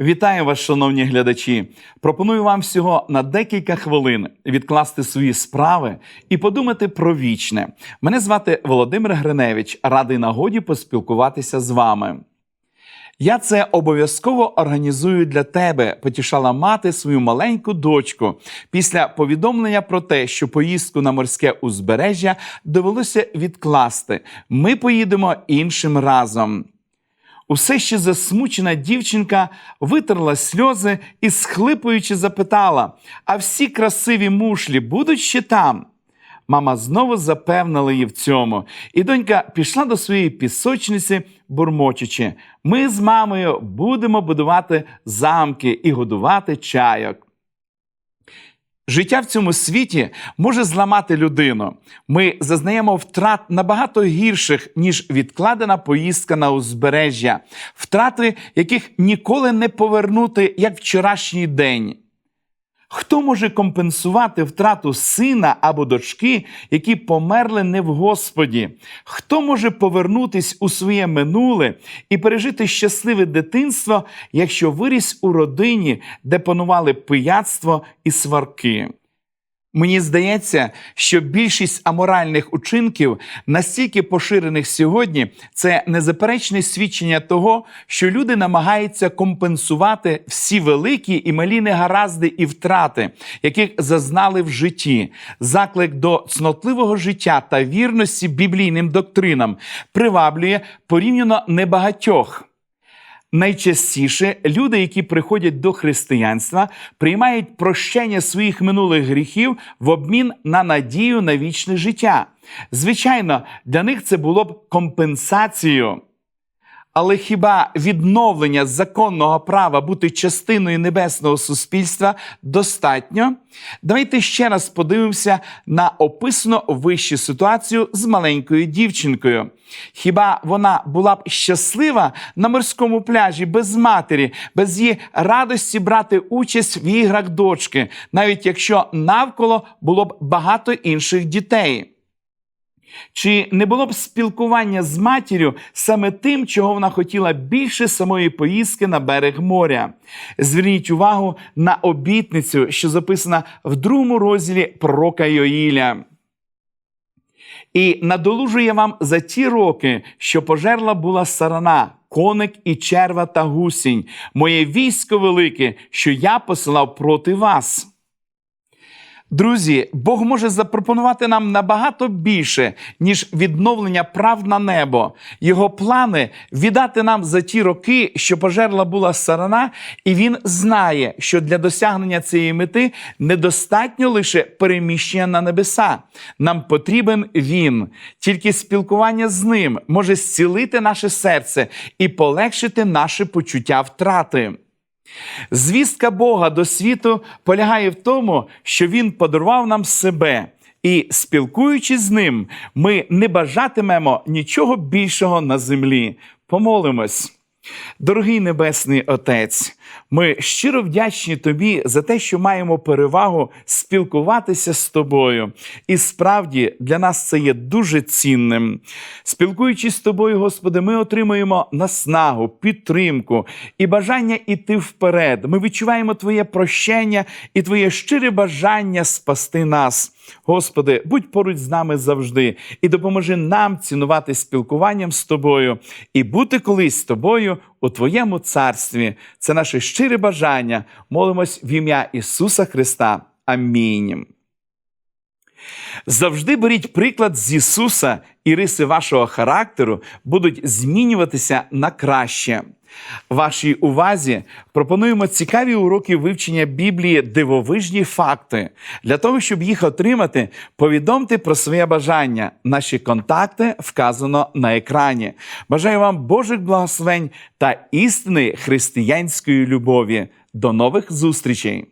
Вітаю вас, шановні глядачі. Пропоную вам всього на декілька хвилин відкласти свої справи і подумати про вічне. Мене звати Володимир Гриневич. Радий нагоді поспілкуватися з вами. Я це обов'язково організую для тебе, потішала мати свою маленьку дочку після повідомлення про те, що поїздку на морське узбережжя довелося відкласти. Ми поїдемо іншим разом. Усе ще засмучена дівчинка витерла сльози і, схлипуючи, запитала: А всі красиві мушлі будуть ще там? Мама знову запевнила її в цьому, і донька пішла до своєї пісочниці, бурмочучи: ми з мамою будемо будувати замки і годувати чайок. Життя в цьому світі може зламати людину. Ми зазнаємо втрат набагато гірших, ніж відкладена поїздка на узбережжя, втрати, яких ніколи не повернути, як вчорашній день. Хто може компенсувати втрату сина або дочки, які померли не в Господі? Хто може повернутись у своє минуле і пережити щасливе дитинство, якщо виріс у родині, де панували пияцтво і сварки? Мені здається, що більшість аморальних учинків, настільки поширених сьогодні, це незаперечне свідчення того, що люди намагаються компенсувати всі великі і малі негаразди і втрати, яких зазнали в житті. Заклик до цнотливого життя та вірності біблійним доктринам приваблює порівняно небагатьох. Найчастіше люди, які приходять до християнства, приймають прощення своїх минулих гріхів в обмін на надію на вічне життя. Звичайно, для них це було б компенсацією. Але хіба відновлення законного права бути частиною небесного суспільства достатньо? Давайте ще раз подивимося на описану вище ситуацію з маленькою дівчинкою. Хіба вона була б щаслива на морському пляжі без матері, без її радості брати участь в іграх дочки, навіть якщо навколо було б багато інших дітей? Чи не було б спілкування з матір'ю саме тим, чого вона хотіла більше самої поїздки на берег моря? Зверніть увагу на обітницю, що записана в другому розділі пророка Йоїля. І надолужує вам за ті роки, що пожерла була сарана, коник і черва та гусінь, моє військо велике, що я посилав проти вас. Друзі, Бог може запропонувати нам набагато більше, ніж відновлення прав на небо. Його плани віддати нам за ті роки, що пожерла була сарана, і він знає, що для досягнення цієї мети недостатньо лише переміщення на небеса. Нам потрібен він. Тільки спілкування з ним може зцілити наше серце і полегшити наше почуття втрати. Звістка Бога до світу полягає в тому, що Він подарував нам себе, і, спілкуючись з ним, ми не бажатимемо нічого більшого на землі. Помолимось. Дорогий Небесний Отець, ми щиро вдячні Тобі за те, що маємо перевагу спілкуватися з тобою. І справді для нас це є дуже цінним. Спілкуючись з тобою, Господи, ми отримуємо наснагу, підтримку і бажання йти вперед. Ми відчуваємо Твоє прощення і Твоє щире бажання спасти нас. Господи, будь поруч з нами завжди і допоможи нам цінувати спілкуванням з тобою і бути колись з тобою у Твоєму царстві. Це наше щире бажання. Молимось в ім'я Ісуса Христа. Амінь. Завжди беріть приклад з Ісуса, і риси вашого характеру будуть змінюватися на краще. Вашій увазі пропонуємо цікаві уроки вивчення Біблії дивовижні факти. Для того, щоб їх отримати, повідомте про своє бажання. Наші контакти вказано на екрані. Бажаю вам Божих благословень та істини християнської любові. До нових зустрічей!